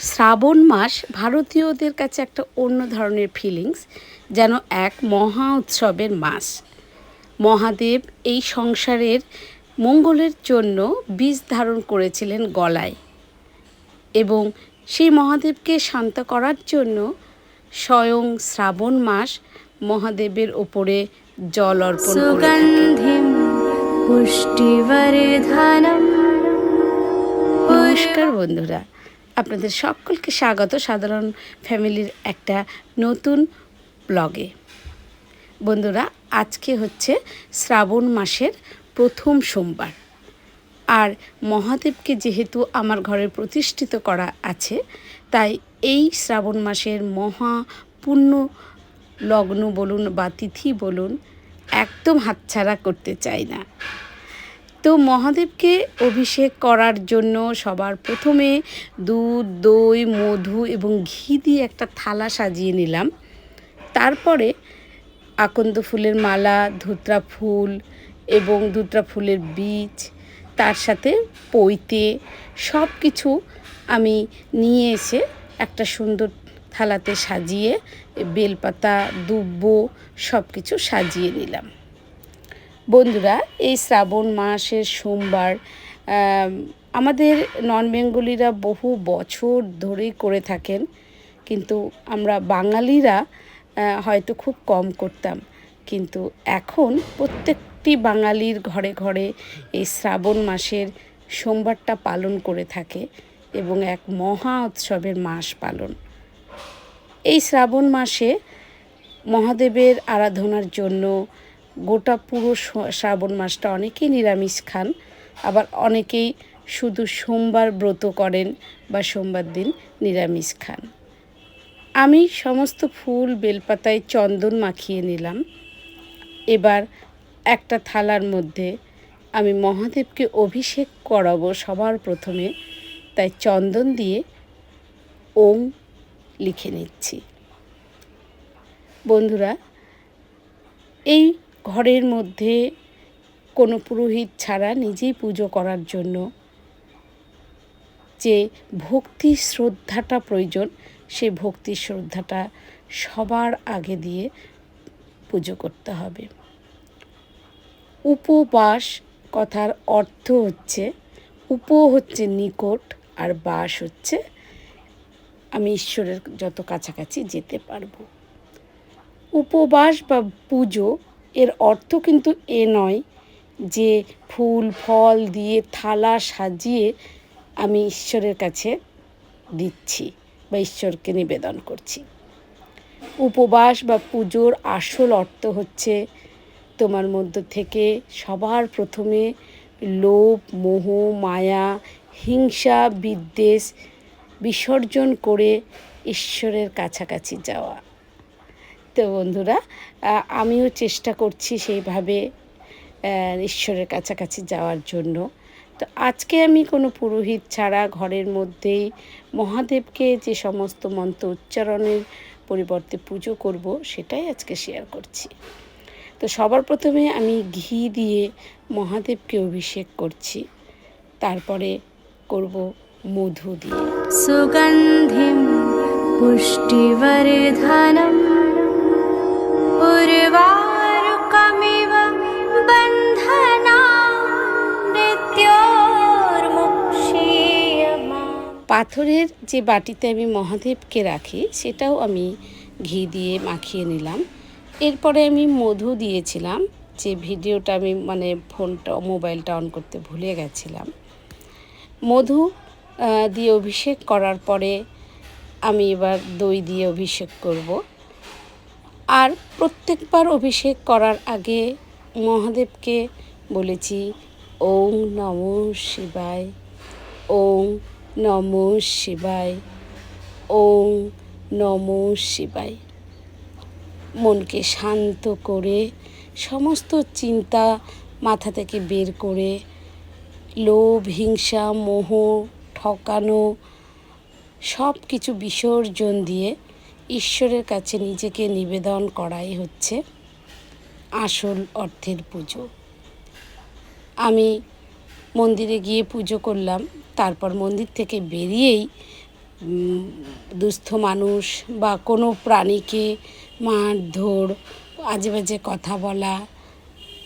শ্রাবণ মাস ভারতীয়দের কাছে একটা অন্য ধরনের ফিলিংস যেন এক মহা উৎসবের মাস। মহাদেব এই সংসারের মঙ্গলের জন্য বীজ ধারণ করেছিলেন গলায় এবং সেই মহাদেবকে শান্ত করার জন্য স্বয়ং শ্রাবণ মাস মহাদেবের ওপরে জল অর্পণ সুগন্ধিম পুষ্টিবর্ধানম নমস্কার বন্ধুরা আপনাদের সকলকে স্বাগত সাধারণ ফ্যামিলির একটা নতুন ব্লগে। বন্ধুরা, আজকে হচ্ছে শ্রাবণ মাসের প্রথম সোমবার। আর মহাদেবকে যেহেতু আমার ঘরে প্রতিষ্ঠিত করা আছে, তাই এই শ্রাবণ মাসের মহা পূর্ণ লগ্ন বলুন বা তিথি বলুন একদম হাতছাড়া করতে চাই না। তো মহাদেবকে অভিষেক করার জন্য সবার প্রথমে দুধ, দই, মধু এবং ঘি দিয়ে একটা থালা সাজিয়ে নিলাম। তারপরে আকন্দ ফুলের মালা, ধুত্রা ফুল এবং ধুত্রা ফুলের বীজ, তার সাথে পৈতে সব কিছু আমি নিয়ে এসে একটা সুন্দর থালাতে সাজিয়ে বেলপাতা, দুব্ব সব কিছু সাজিয়ে নিলাম। বন্ধুরা, এই শ্রাবণ মাসের সোমবার আমাদের নন বেঙ্গলিরা বহু বছর ধরেই করে থাকেন, কিন্তু আমরা বাঙালিরা হয়তো খুব কম করতাম। কিন্তু এখন প্রত্যেকটি বাঙালির ঘরে ঘরে এই শ্রাবণ মাসের সোমবারটা পালন করে থাকে এবং এক মহা উৎসবের মাস পালন। এই শ্রাবণ মাসে মহাদেবের আরাধনার জন্য গোটা পুরো শ্রাবণ মাসটা অনেকেই নিরামিষ খান, আবার অনেকেই শুধু সোমবার ব্রত করেন বা সোমবার দিন নিরামিষ খান। আমি সমস্ত ফুল, বেলপাতায় চন্দন মাখিয়ে নিলাম। এবার একটা থালার মধ্যে আমি মহাদেবকে অভিষেক করাবো সবার প্রথমে, তাই চন্দন দিয়ে ওম লিখে নিচ্ছি। বন্ধুরা, এই ঘরের মধ্যে কোনো পুরোহিত ছাড়া নিজেই পুজো করার জন্য যে ভক্তি শ্রদ্ধাটা প্রয়োজন, সে ভক্তি শ্রদ্ধাটা সবার আগে দিয়ে পুজো করতে হবে। উপবাস কথার অর্থ হচ্ছে, উপ হচ্ছে নিকট আর বাস হচ্ছে, আমি ঈশ্বরের যত কাছাকাছি যেতে পারব। উপবাস বা পুজো এর অর্থ কিন্তু এ নয় যে ফুল, ফল দিয়ে থালা সাজিয়ে আমি ঈশ্বরের কাছে দিচ্ছি বা ঈশ্বরকে নিবেদন করছি। উপবাস বা পুজোর আসল অর্থ হচ্ছে তোমার মধ্য থেকে সবার প্রথমে লোভ, মোহ, মায়া, হিংসা, বিদ্বেষ বিসর্জন করে ঈশ্বরের কাছাকাছি যাওয়া। তো বন্ধুরা আমিও চেষ্টা করছি সেইভাবে ঈশ্বরের কাছাকাছি যাওয়ার জন্য। তো আজকে আমি কোনো পুরোহিত ছাড়া ঘরের মধ্যেই মহাদেবকে যে সমস্ত মন্ত্র উচ্চারণের পরিবর্তে পুজো করব, সেটাই আজকে শেয়ার করছি। তো সবার প্রথমে আমি ঘি দিয়ে মহাদেবকে অভিষেক করছি। তারপরে করব মধু দিয়ে। সুগন্ধিম পুষ্টিবর্ধনম उर्वारुकमिव बन्धना मृत्योर्मुक्षीयमा পাথরের যে বাটিতে আমি মহাদেবকে রাখি সেটাও আমি ঘি দিয়ে মাখিয়ে নিলাম এরপরে আমি মধু দিয়েছিলাম যে ভিডিওটা আমি মানে ফোনটা মোবাইলটা অন করতে ভুলে গেছিলাম মধু আহ, দিয়ে অভিষেক করার পরে আমি এবার দই দিয়ে অভিষেক করব আর প্রত্যেকবার অভিষেক করার আগে মহাদেবকে বলেছি ওং নম শিবায় ওং নম শিবায় ওং নম শিবায়। মনকে শান্ত করে, সমস্ত চিন্তা মাথা থেকে বের করে, লোভ, হিংসা, মোহ, ঠকানো সব কিছু বিসর্জন দিয়ে ঈশ্বরের কাছে নিজেকে নিবেদন করাই হচ্ছে আসল অর্থের পুজো। আমি মন্দিরে গিয়ে পুজো করলাম, তারপর মন্দির থেকে বেরিয়েই দুস্থ মানুষ বা কোনো প্রাণীকে মারধর আজে বাজে কথা বলা,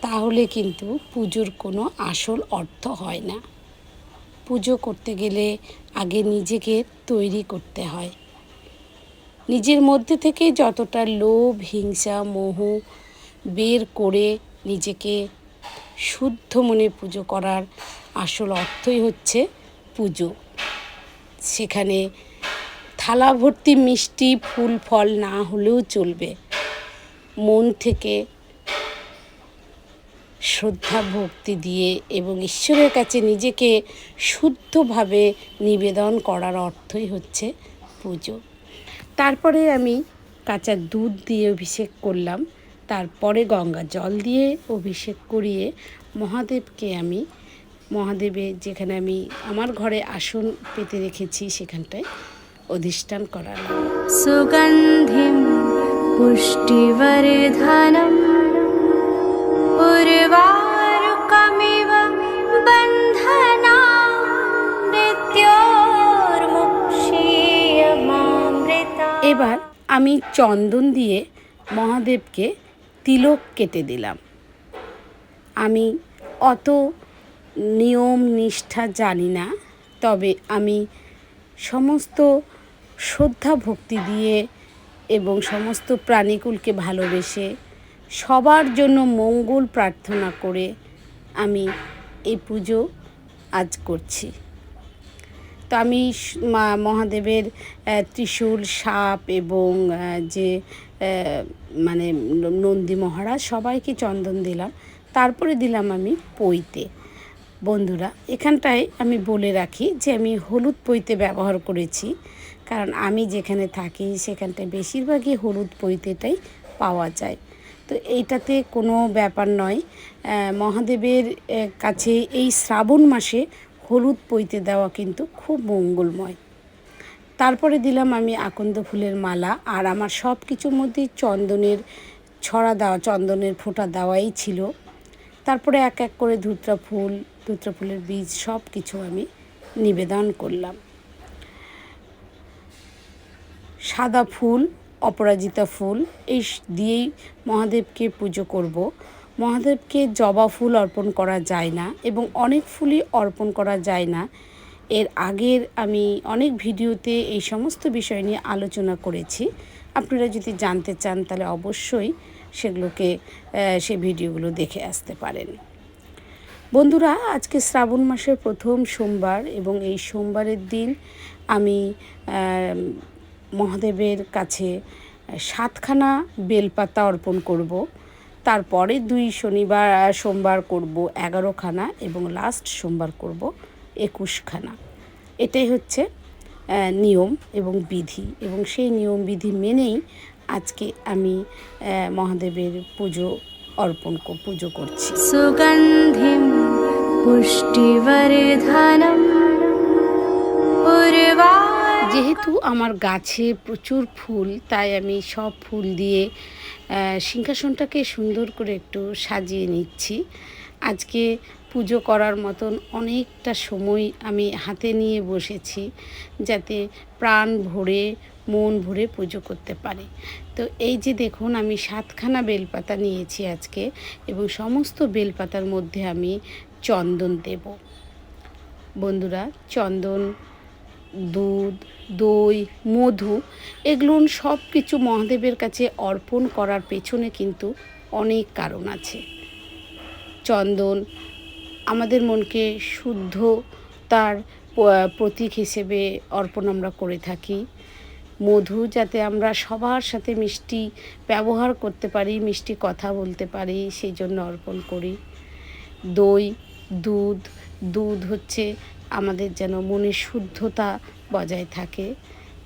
তাহলে কিন্তু পুজোর কোনো আসল অর্থ হয় না। পুজো করতে গেলে আগে নিজেকে তৈরি করতে হয়। নিজের মধ্যে থেকে যতটা লোভ, হিংসা, মোহ বের করে নিজেকে শুদ্ধ মনে পুজো করার আসল অর্থই হচ্ছে পুজো। সেখানে থালা ভর্তি মিষ্টি, ফুল, ফল না হলেও চলবে। মন থেকে শ্রদ্ধা, ভক্তি দিয়ে এবং ঈশ্বরের কাছে নিজেকে শুদ্ধভাবে নিবেদন করার অর্থই হচ্ছে পুজো। তারপরে আমি কাঁচা দুধ দিয়ে অভিষেক করলাম। তারপরে গঙ্গা জল দিয়ে অভিষেক করিয়ে মহাদেবকে আমি, মহাদেবে যেখানে আমি আমার ঘরে আসন পেতে রেখেছি সেখানটায় অধিষ্ঠান করার সুগন্ধি পুষ্টিবর্ধনম উর্বা আমি চন্দন দিয়ে মহাদেবকে তিলক কেটে দিলাম। আমি অত নিয়ম নিষ্ঠা জানি না, তবে আমি সমস্ত শ্রদ্ধা ভক্তি দিয়ে এবং সমস্ত প্রাণীকুলকে ভালোবেসে সবার জন্য মঙ্গল প্রার্থনা করে আমি এই পুজো আজ করছি। তো আমি মহাদেবের ত্রিশূল, সাপ এবং যে মানে নন্দী মহারাজ সবাইকে চন্দন দিলাম। তারপরে দিলাম আমি পইতে বন্ধুরা, এখানটায় আমি বলে রাখি যে, আমি হলুদ পইতে ব্যবহার করেছি। কারণ আমি যেখানে থাকি, সেখানটায় বেশিরভাগই হলুদ পইতেটাই পাওয়া যায়। তো এইটাতে কোনো ব্যাপার নয়। মহাদেবের কাছে এই শ্রাবণ মাসে হলুদ পইতে দেওয়া কিন্তু খুব মঙ্গলময়। তারপরে দিলাম আমি আকন্দ ফুলের মালা, আর আমার সব কিছুর মধ্যে চন্দনের ছড়া দেওয়া, চন্দনের ফোঁটা দেওয়াই ছিল। তারপরে এক এক করে ধুত্রা ফুল, ধুত্রা ফুলের বীজ সব কিছু আমি নিবেদন করলাম। সাদা ফুল, অপরাজিতা ফুল, এই দিয়েই মহাদেবকে পুজো করব। মহাদেবকে জবা ফুল অর্পণ করা যায় না এবং অনেক ফুলই অর্পণ করা যায় না। এর আগের আমি অনেক ভিডিওতে এই সমস্ত বিষয় নিয়ে আলোচনা করেছি। আপনারা যদি জানতে চান তাহলে অবশ্যই সেগুলোকে সে ভিডিওগুলো দেখে আসতে পারেন। বন্ধুরা, আজকে শ্রাবণ মাসের প্রথম সোমবার এবং এই সোমবারের দিন আমি মহাদেবের কাছে সাতখানা বেলপাতা অর্পণ করব। তারপরে দুই শনিবার সোমবার করব এগারোখানা এবং লাস্ট সোমবার করব একুশখানা। এটাই হচ্ছে নিয়ম এবং বিধি এবং সেই নিয়ম বিধি মেনেই আজকে আমি মহাদেবের পুজো অর্পণ পুজো করছি। সুগন্ধি পুষ্টিবর্ধনম যেহেতু আমার গাছে প্রচুর ফুল তাই আমি সব ফুল দিয়ে সিংহাসনটাকে সুন্দর করে একটু সাজিয়ে নিচ্ছি। আজকে পুজো করার মতন অনেকটা সময় আমি হাতে নিয়ে বসেছি যাতে প্রাণ ভরে, মন ভরে পুজো করতে পারে। তো এই যে দেখুন, আমি সাতখানা বেলপাতা নিয়েছি আজকে এবং সমস্ত বেলপাতার মধ্যে আমি চন্দন দেব। বন্ধুরা, চন্দন দুধ, দই, মধু এগুলো সব কিছু মহাদেবের কাছে অর্পণ করার পেছনে কিন্তু অনেক কারণ আছে। চন্দন আমাদের মনকে শুদ্ধ তার প্রতীক হিসেবে অর্পণ আমরা করে থাকি। মধু যাতে আমরা সবার সাথে মিষ্টি ব্যবহার করতে পারি, মিষ্টি কথা বলতে পারি, সেই জন্য অর্পণ করি। দই, দুধ দুধ হচ্ছে আমাদের যেন মনের শুদ্ধতা বজায় থাকে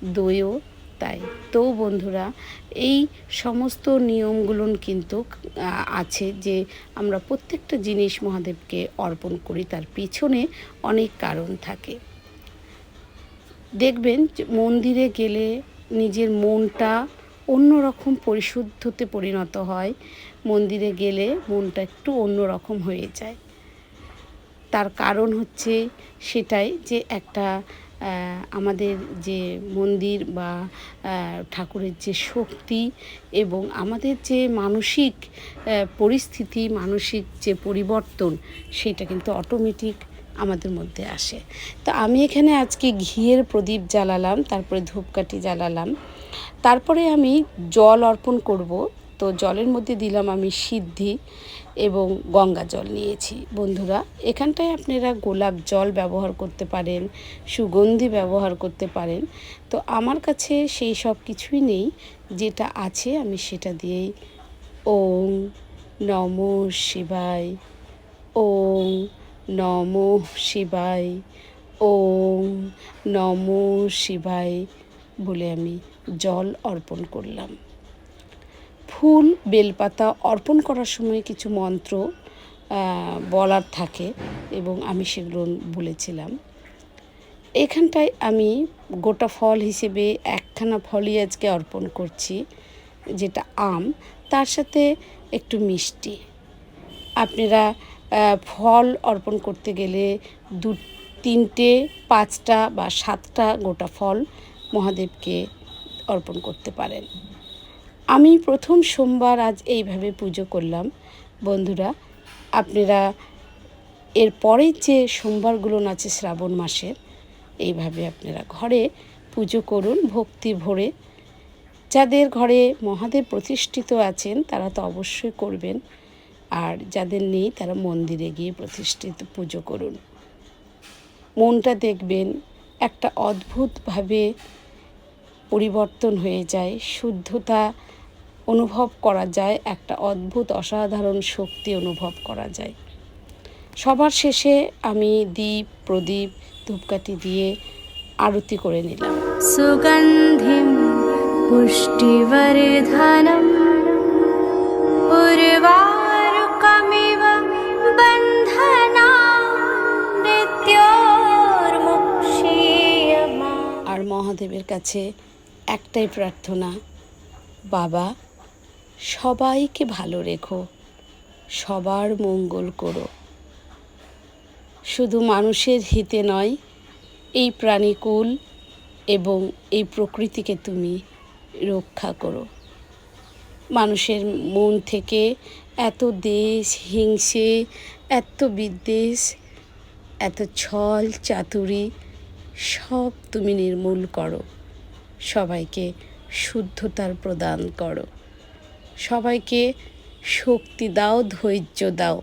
দইও তাই। তো বন্ধুরা, এই সমস্ত নিয়মগুলো কিন্তু আছে যে আমরা প্রত্যেকটা জিনিস মহাদেবকে অর্পণ করি, তার পিছনে অনেক কারণ থাকে। দেখবেন মন্দিরে গেলে নিজের মনটা অন্যরকম পরিশুদ্ধতে পরিণত হয়, মন্দিরে গেলে মনটা একটু অন্যরকম হয়ে যায়। তার কারণ হচ্ছে সেটাই যে একটা আমাদের যে মন্দির বা ঠাকুরের যে শক্তি এবং আমাদের যে মানসিক পরিস্থিতি, মানসিক যে পরিবর্তন সেটা কিন্তু অটোমেটিক আমাদের মধ্যে আসে। তো আমি এখানে আজকে ঘিয়ের প্রদীপ জ্বালালাম, তারপরে ধূপকাঠি জ্বালালাম। তারপরে আমি জল অর্পণ করব। তো জলের মধ্যে দিলাম আমি সিদ্ধি এবং গঙ্গা জল নিয়েছি। বন্ধুরা, এখানটায় আপনারা গোলাপ জল ব্যবহার করতে পারেন, সুগন্ধি ব্যবহার করতে পারেন। তো আমার কাছে সেই সব কিছুই নেই, যেটা আছে আমি সেটা দিয়েই ওম নম শিবায়, ওম নম শিবায়, ওম নম শিবায় বলে আমি জল অর্পণ করলাম। ফুল বেলপাতা অর্পণ করার সময় কিছু মন্ত্র বলার থাকে এবং আমি সেগুলো বলেছিলাম। এখানটায় আমি গোটা ফল হিসেবে একখানা ফলই আজকে অর্পণ করছি, যেটা আম, তার সাথে একটু মিষ্টি। আপনারা ফল অর্পণ করতে গেলে দু, তিনটে, পাঁচটা বা সাতটা গোটা ফল মহাদেবকে অর্পণ করতে পারেন। আমি প্রথম সোমবার আজ এইভাবে পুজো করলাম। বন্ধুরা, আপনারা এর পরের যে সোমবারগুলো আছে শ্রাবণ মাসের এইভাবে আপনারা ঘরে পুজো করুন, ভক্তি ভরে। যাদের ঘরে মহাদেব প্রতিষ্ঠিত আছেন, তারা তো অবশ্যই করবেন। আর যাদের নেই, তারা মন্দিরে গিয়ে প্রতিষ্ঠিত পুজো করুন। মনটা দেখবেন, একটা অদ্ভুতভাবে পরিবর্তন হয়ে যায়। শুদ্ধতা অনুভব করা যায় একটা অদ্ভুত অসাধারণ শক্তি অনুভব করা যায়। সবার শেষে আমি দীপ প্রদীপ ধূপকাঠি দিয়ে আরতি করে নিলাম। সুগন্ধিম পুষ্টি আর মহাদেবের কাছে একটাই প্রার্থনা বাবা সবাইকে ভালো রেখো, সবার মঙ্গল করো। শুধু মানুষের হিতে নয়, এই প্রাণীকুল এবং এই প্রকৃতিকে তুমি রক্ষা করো। মানুষের মন থেকে এত দেশ হিংসে, এত বিদ্বেষ, এত ছল চাতুরি সব তুমি নির্মূল করো, সবাইকে শুদ্ধতার প্রদান করো। সবাইকে শক্তি দাও, ধৈর্য দাও।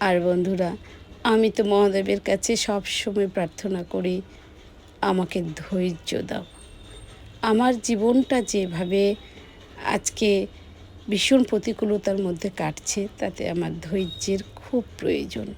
আর বন্ধুরা, আমি তো মহাদেবের কাছে সব সময় প্রার্থনা করি, আমাকে ধৈর্য দাও। আমার জীবনটা যেভাবে আজকে ভীষণ প্রতিকূলতার মধ্যে কাটছে, তাতে আমার ধৈর্যের খুব প্রয়োজন।